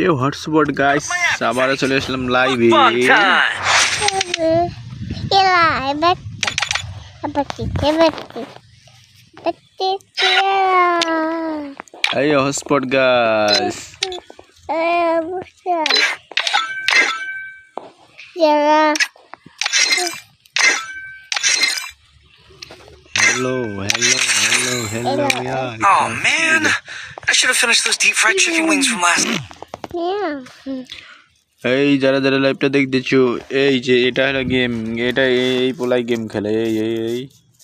এ hotspot guys আবারও চলে আসলাম লাইভে Fun time! Ila, ebekti. Ebekti, ebekti. Ebekti, ila. এই hotspot guys Eh, busa. Ila. Hello hello hello hello Oh man, I should have finished those deep fried chicken wings from last night. এই যারা যারা লাইভটা দেখতেছো এই যে এটা হলো গেম এটা এই পোলাই গেম খেলে এই এই এই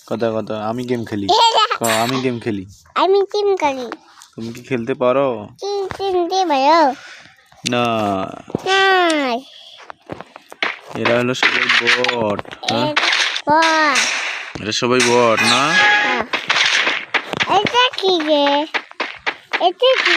কথা কথা আমি গেম খেলি। আমি গেম খেলি। আমি চিম করি তুমি কি খেলতে পারো? দিয়ে ভালো না। এরা হলো সবাই বট হ্যাঁ? এরা সবাই বট না? এটা কি রে এটা কি?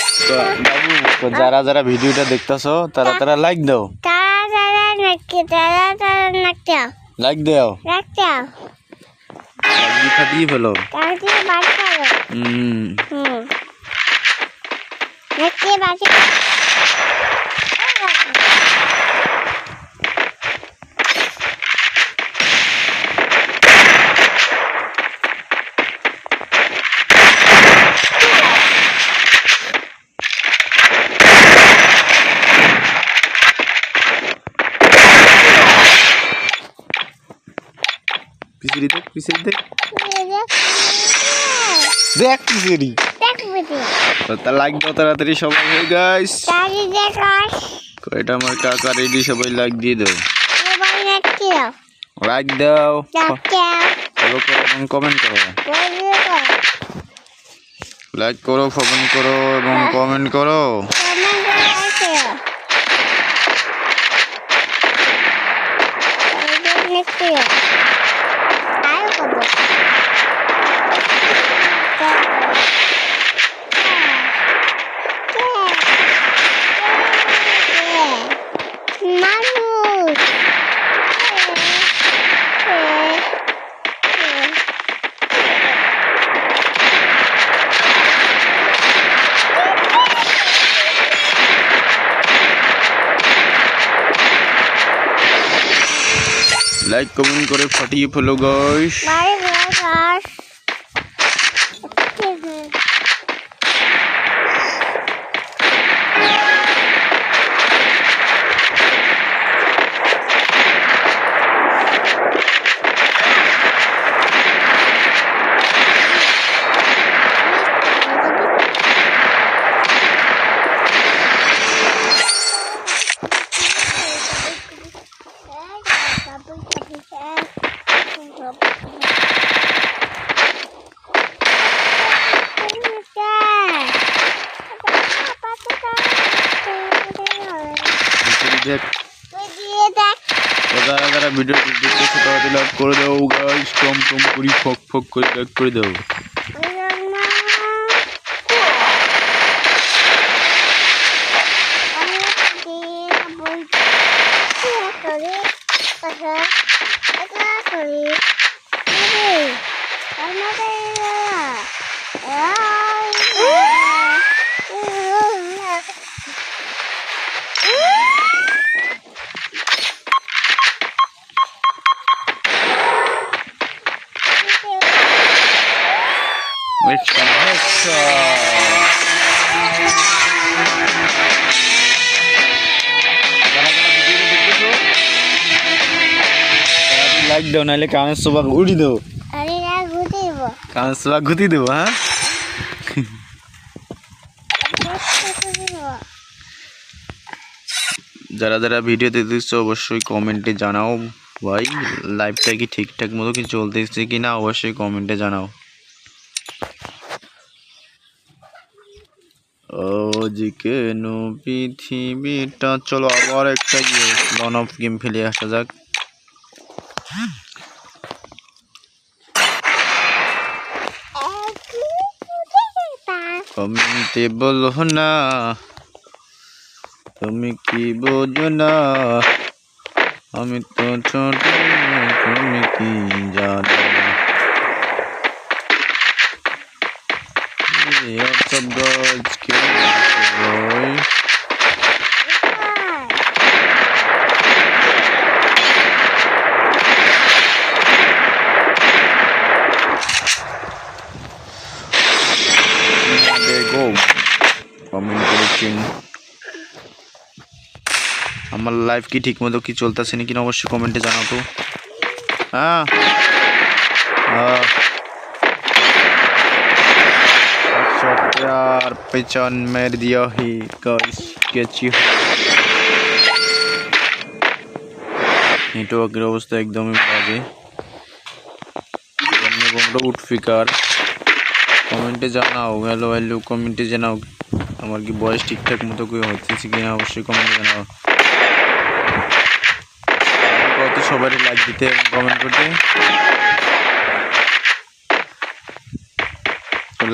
তো যারা যারা ভিডিওটা দেখতেছো তারা তারা লাইক দাও। লাইক দাও। লাইক দিয়ে ফেলো। তাকে বাঁচালো হুম হুম নাকি বাঁচে পিছিয়ে দেখ দেখ দেখ পিছিয়ে দেখ বুঝি তো তা লাইক দাও তাড়াতাড়ি সবাই হে গাইস এটা আমার কাকা রেডি সবাই লাইক দিয়ে দাও। লাইক দাও। ফলো করো এবং কমেন্ট করো। লাইক করো। কমেন্ট করো এবং কমেন্ট করো নাকি আর কব মানুষ লাইক কমেন্ট করে ফাটিয়ে ফেলো গাইস বাই ঘর পিছিয়ে দেখ তো যারা যারা ভিডিও দেখতেছে তাড়াতাড়ি লাইক করে দাও গাইস টম টম করি, ফক ফক করে লাইক করে দাও। Headshot, headshot. লাইক দাও নাহলে কানের সোবা উড়ি দেবো। কানের সোবা ঘুতি দেবো হ্যাঁ? যারা যারা ভিডিও দেখতেছো অবশ্যই কমেন্টে জানাও। ভাই লাইভটা কি ঠিকঠাক মতো কি চলতেছে কি না অবশ্যই কমেন্টে জানাও। ও যে কেন পৃথিবীটা, চলো আবার একটা ইয়ে লন অফ গেম ফেলে আসা যাক কমেন্টে বলো না তুমি কি বোঝো না আমি তো ছোট, তুমি কি জানো what's up? কেমন আছো ভাই? দেখো কমেন্ট করেছেন আমার লাইফ কি ঠিক মতো কি চলতেছে নাকি না অবশ্যই কমেন্টে জানাও তো হ্যাঁ আহ, अच्छा प्यार पहचान मेर दिया ही गाइस कैची নেটওয়ার্কের অবস্থা একদমই বাজে তোমরা উঠফিকার কমেন্টে জানাও হ্যালো হ্যালো কমেন্টে জানাও আমার কি বয়স ঠিকঠাক মতো করে হচ্ছে কি না অবশ্যই কমেন্টে জানাও। কত সবারই লাইক দিতে এবং কমেন্ট করতে।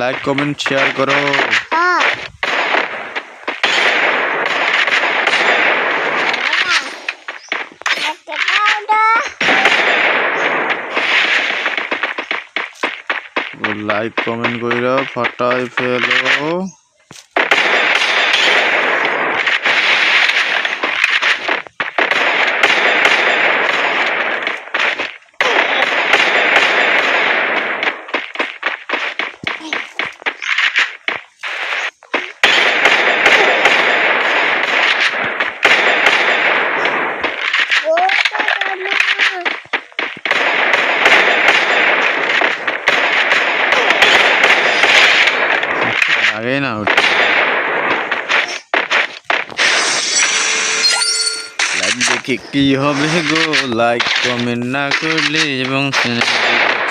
লাইক কমেন্ট শেয়ার করো. লাইক কমেন্ট কইরা ফাটাই ফেলো। লাগে না ওটা লাইক দেখে কি হবে গো? লাইক কমেন্ট না করলে এবং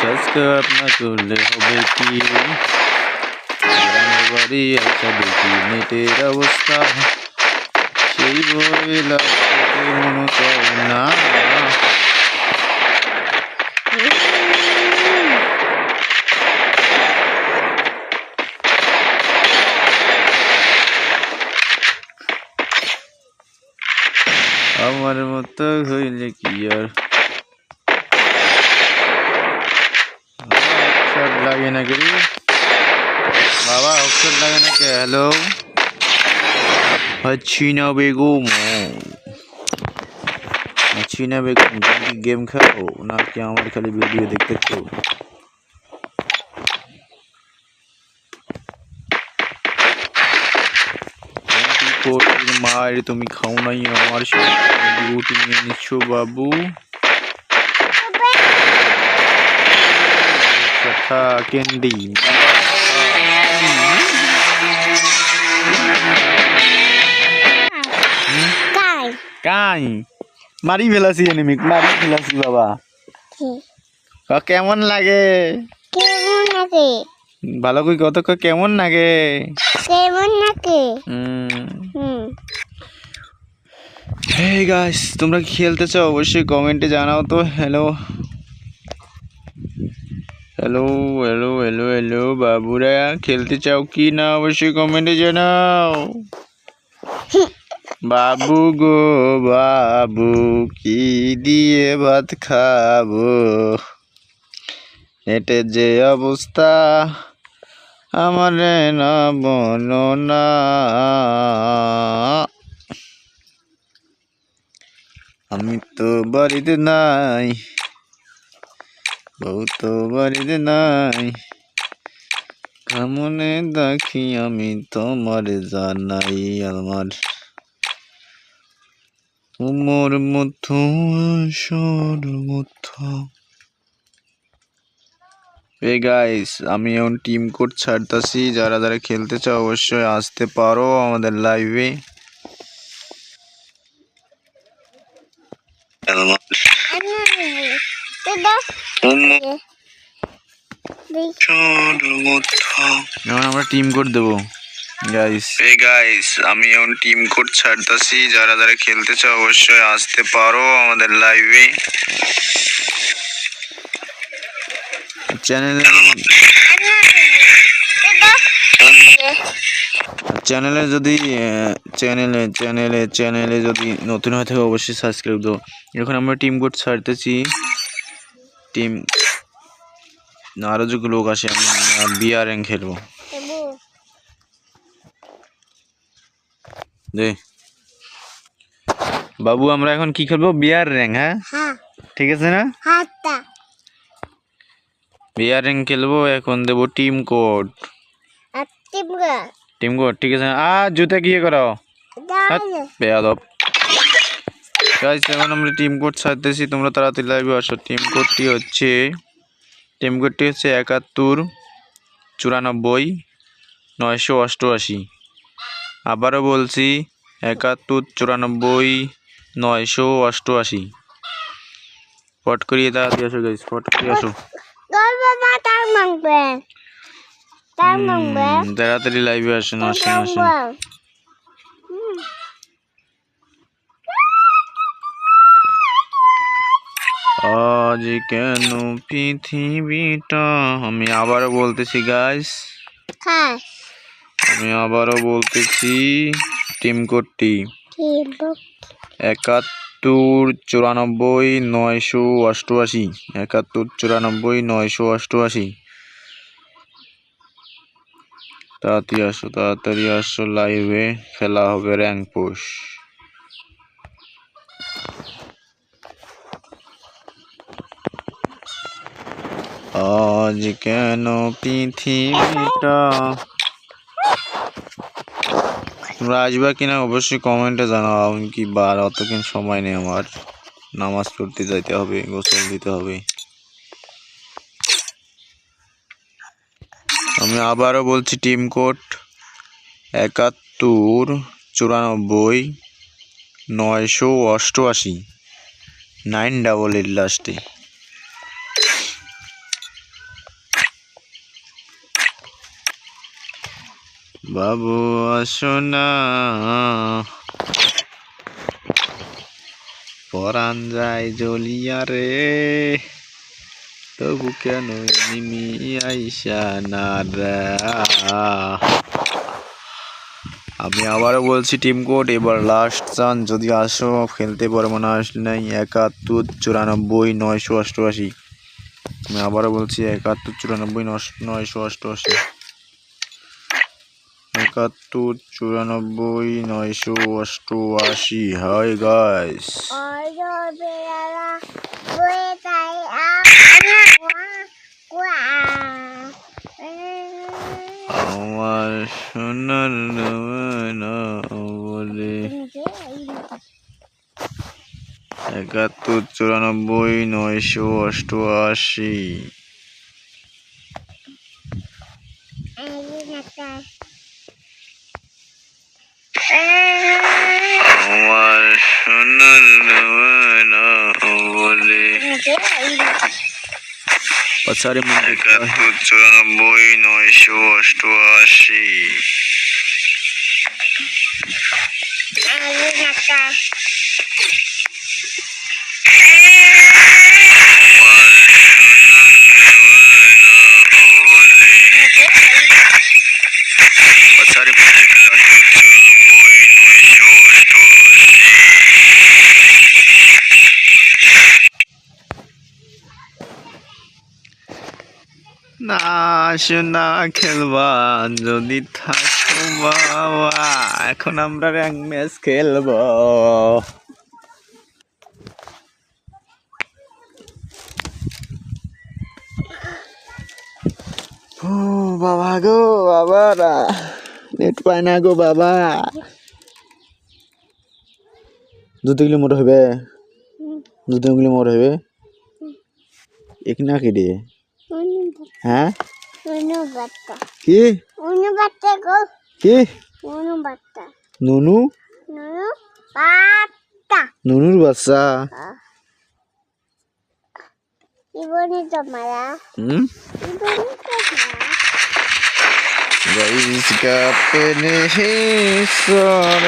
সাবস্ক্রাইব না করলে হবে কি? বাড়ি একটা দেখি নেটের অবস্থা? সেই বই লাগতে মনে করে না। আমার মতো হইলে কি আর অক্ষর লাগে না করি বাবা অক্ষর লাগে না কে হ্যালো হাসিনা বেগম হাসিনা বেগম তুমি কি গেম খেলো নাকি আমার খালি ভিডিও দেখতে তো মায়ের তুমি খাও নাই আমার নিয়ে নিচ্ছ বাবু। কথা ক্যান্ডি। কাই? মারি ফেলাছি এনিমি মারি ফেলাছি বাবা। কেমন লাগে? কেমন নাকি ভালো কই কত কেমন লাগে? কেমন নাকি হুম হুম হে গাইস তোমরা খেলতে চাও? অবশ্যই কমেন্টে জানাও তো। Hello hello hello hello hello বাবুরা, খেলতে চাও কি না? অবশ্যই কমেন্টে জানাও। বাবু গো, বাবু, কি দিয়ে ভাত খাব? এটে যে অবস্থা, আমার না বলো না। আমি তো বাড়িতে নাই, বউ তো বাড়িতে নাই। কেমনে দেখি আমি তোমার জানাই আমার তোমার মতো সর মতো। এ গাইস আমি এখন টিম কোড ছাড়তাছি, যারা যারা খেলতে চাও অবশ্যই আসতে পারো আমাদের লাইভে এখন আমরা টিম কোড দেবো গাইস এই গাইস আমি এখন টিম কোড ছাড়তাছি। যারা যারা খেলতে চাও অবশ্যই আসতে পারো আমাদের লাইভে চ্যানেলে চ্যানেলে যদি চ্যানেলে চ্যানেলে চ্যানেলে যদি নতুন হয়ে থাকে অবশ্যই সাবস্ক্রাইব দাও। এখন আমরা টিম কোড ছাড়তেছি। টিম আরও যে লোক আসে আমি বিআর র্যাঙ্ক খেলব। দেবো দে। বাবু আমরা এখন কি খেলব? বিআর র্যাঙ্ক হ্যাঁ? ঠিক আছে না? বিআর র্যাঙ্ক খেলব এখন দেবো টিম কোড আর টিপগা টিম কোড ঠিক আছে। আ জুতা কি করাও? দাঁড়ালে বেয়াদব। গাইস এখন আমরা টিম কোড ছাড়তেছি তোমরা তাড়াতাড়ি লাইভে আসো। টিম কোডটি হচ্ছে টিম কোডটি হচ্ছে একাত্তর চুরানব্বই নয়শো অষ্টআশি। আবারও বলছি একাত্তর চুরানব্বই নয়শো অষ্টআশি। ফট করিয়ে তাড়াতাড়ি আসো গাইস ফট করিয়ে আসো। তাড়াতাড়ি লাইভে আসেন আসেন আসেন। আজ কেন পৃথিবীটা? আমি আবারও বলতেছি গাইস হ্যাঁ। আমি আবারও বলতেছি টিম কোডটি একাত্তর চুরানব্বই নয়শো অষ্টআশি। একাত্তর চুরানব্বই নয়শো অষ্টআশি। তাড়াতাড়ি আসো তাড়াতাড়ি আসো লাইভে খেলা হবে র্যাঙ্ক পোষ আজ কেন পৃথিবীটা তোমরা আসবা কিনা অবশ্যই কমেন্টে জানাও আমি কি বার অতক্ষণ সময় নেই আমার। নামাজ পড়তে যাইতে হবে, গোসল দিতে হবে। আমি আবারও বলছি, টিম কোড একাত্তর, চুরানব্বই, নয়শো অষ্টআশি, নাইন ডাবল এইট লাস্টে। বাবু, আসো না। পরাণ যায় জ্বলিয়া রে। তবু কেন নিমি আইসা না? আমি আবারও বলছি টিম কোড এবার লাস্ট চান যদি আসো, খেলতে পারব না, আসলে নাই। একাত্তর, চুরানব্বই, নয়শো অষ্টআশি। আমি আবারও বলছি, একাত্তর, চুরানব্বই নয়শো অষ্টআশি। একাত্তর, চুরানব্বই, নয়শো অষ্টআশি। হাই গাইস আমার সোনার বলে একাত্তর চুরানব্বই নয়শো অষ্টআশি। আমার সোনার না বলে পছারে একাত্তর চুরানব্বই নয়শো অষ্টআশি আমার সোনার না বলে পছারে একাত্তর চুরানব্বই নয়শো অষ্টআশি না খেলবা যদি থাকো বাবা। এখন আমরা র্যাঙ্ক ম্যাচ খেলব। ও বাবা গো বাবারা নেট পায় না গো বাবা। দু তিন কিলোমিটার হবে। দু তিন কিলোমিটার হবে। এক না কেটে হ্যাঁ? নুনু বাত্তা কি নুনু বাত্তা গো কি নুনু বাত্তা নুনু নুনু বাত্তা নুনুর বাচ্চা 이번이 더 많아. 응? 이번이 더 많아. Raise up in his son.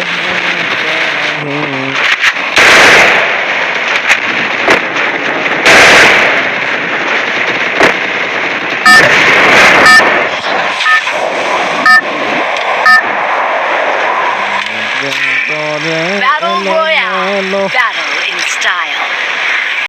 no. Dad.